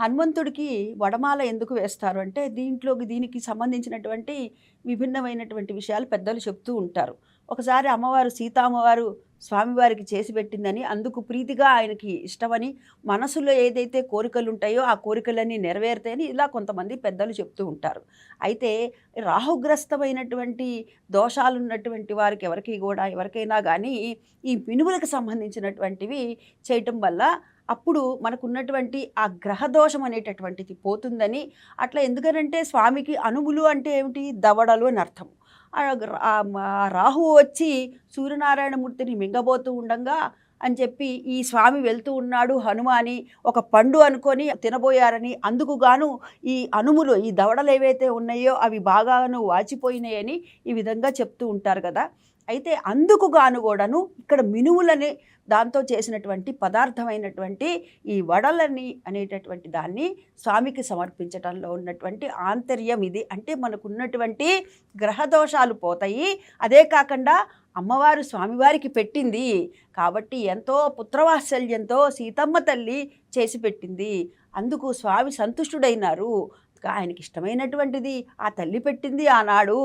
హనుమంతుడికి వడమాల ఎందుకు వేస్తారు అంటే దీంట్లోకి దీనికి సంబంధించినటువంటి విభిన్నమైనటువంటి విషయాలు పెద్దలు చెప్తూ ఉంటారు. ఒకసారి అమ్మవారు సీతామ్మవారు స్వామివారికి చేసి పెట్టిందని అందుకు ప్రీతిగా ఆయనకి ఇష్టమని మనసులో ఏదైతే కోరికలు ఉంటాయో ఆ కోరికలన్నీ నెరవేరుతాయని ఇలా కొంతమంది పెద్దలు చెప్తూ ఉంటారు. అయితే రాహుగ్రస్తమైనటువంటి దోషాలు ఉన్నటువంటి వారికి ఎవరికి కూడా ఎవరికైనా కానీ ఈ మినుములకు సంబంధించినటువంటివి చేయటం వల్ల అప్పుడు మనకున్నటువంటి ఆ గ్రహదోషం అనేటటువంటిది పోతుందని అట్లా ఎందుకనంటే స్వామికి అనుములు అంటే ఏమిటి? దవడలు అని అర్థం. ఆ వచ్చి సూర్యనారాయణమూర్తిని మింగబోతూ ఉండంగా అని చెప్పి ఈ స్వామి వెళ్తూ ఉన్నాడు. హనుమాని ఒక పండు అనుకొని తినబోయారని అందుకు గాను ఈ అనుములు ఈ దవడలు ఏవైతే ఉన్నాయో అవి బాగాను వాచిపోయినాయని ఈ విధంగా చెప్తూ ఉంటారు కదా. అయితే అందుకు గాను కూడాను ఇక్కడ మినుములని దాంతో చేసినటువంటి పదార్థమైనటువంటి ఈ వడలని అనేటటువంటి దాన్ని స్వామికి సమర్పించడంలో ఉన్నటువంటి ఆంతర్యం ఇది. అంటే మనకున్నటువంటి గ్రహదోషాలు పోతాయి. అదే కాకుండా అమ్మవారు స్వామివారికి పెట్టింది కాబట్టి ఎంతో పుత్రవాత్సల్యంతో సీతమ్మ తల్లి చేసి పెట్టింది. అందుకు స్వామి సంతుష్టుడైనారు. ఆయనకి ఇష్టమైనటువంటిది ఆ తల్లి పెట్టింది ఆనాడు.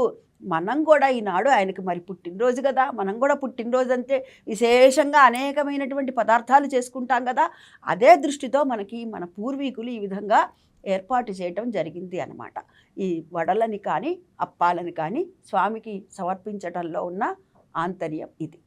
మనం కూడా ఈనాడు ఆయనకి మరి పుట్టినరోజు కదా. మనం కూడా పుట్టినరోజు అంటే విశేషంగా అనేకమైనటువంటి పదార్థాలు చేసుకుంటాం కదా. అదే దృష్టితో మనకి మన పూర్వీకులు ఈ విధంగా ఏర్పాటు చేయటం జరిగింది అనమాట ఈ వడలని కానీ అప్పాలని కానీ స్వామికి సమర్పించటంలో ఉన్న ఆంతర్యం ఇది.